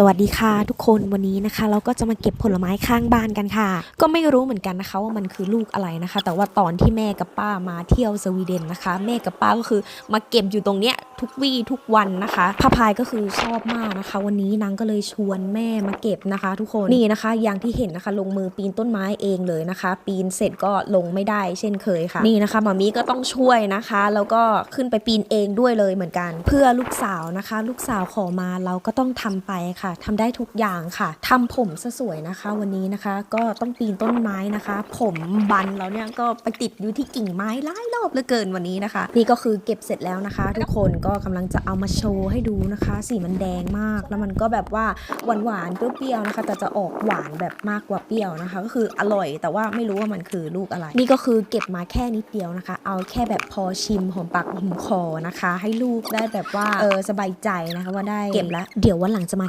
สวัสดีค่ะทุกคนวันนี้นะคะ เราก็จะมาเก็บผลไม้ข้างบ้านกันค่ะ ก็ไม่รู้เหมือนกันนะคะ ว่ามันคือลูกอะไรนะคะ แต่ว่าตอนที่แม่กับป้ามาเที่ยวสวีเดนนะคะ แม่กับป้าก็คือมาเก็บอยู่ตรงเนี้ยทุกวี่ทุกวันนะคะพระพายก็คือชอบมากนะคะ วันนี้นางก็เลยชวนแม่มาเก็บนะคะ ทุกคนนี่นะคะ อย่างที่เห็นนะคะ ลงมือปีนต้นไม้เองเลยนะคะ ปีนเสร็จก็ลงไม่ได้ เช่นเคยค่ะ นี่นะคะมามีก็ต้องช่วยนะคะ แล้วก็ขึ้นไปปีนเองด้วยเลยเหมือนกัน เพื่อลูกสาวนะคะ ลูกสาวขอมาเราก็ต้องทำไปค่ะทำได้ทุกอย่างค่ะทำผมซะสวยนะคะ วันนี้นะคะ ก็ต้องปีนต้นไม้นะคะ ผมบันแล้วเนี่ยก็ไปติดอยู่ที่กิ่งไม้หลายรอบเหลือเกินวันนี้นะคะ นี่ก็คือเก็บเสร็จแล้วนะคะ ทุกคนก็กำลังจะเอามาโชว์ให้ดูนะคะ สีมันแดงมาก แล้วมันก็แบบว่าหวานหวานๆเปรี้ยวๆนะคะ แต่จะออกหวานแบบมากกว่าเปรี้ยวนะคะ ก็คืออร่อยแต่ว่าไม่รู้ว่ามันคือลูกอะไร นี่ก็คือเก็บมาแค่นิดเดียวนะคะ เอาแค่แบบพอชิมหอมปากหอมคอนะคะ ให้ลูกได้แบบว่าเออสบายใจนะคะว่าได้เก็บแล้วเดี๋ยววันหลังจะมา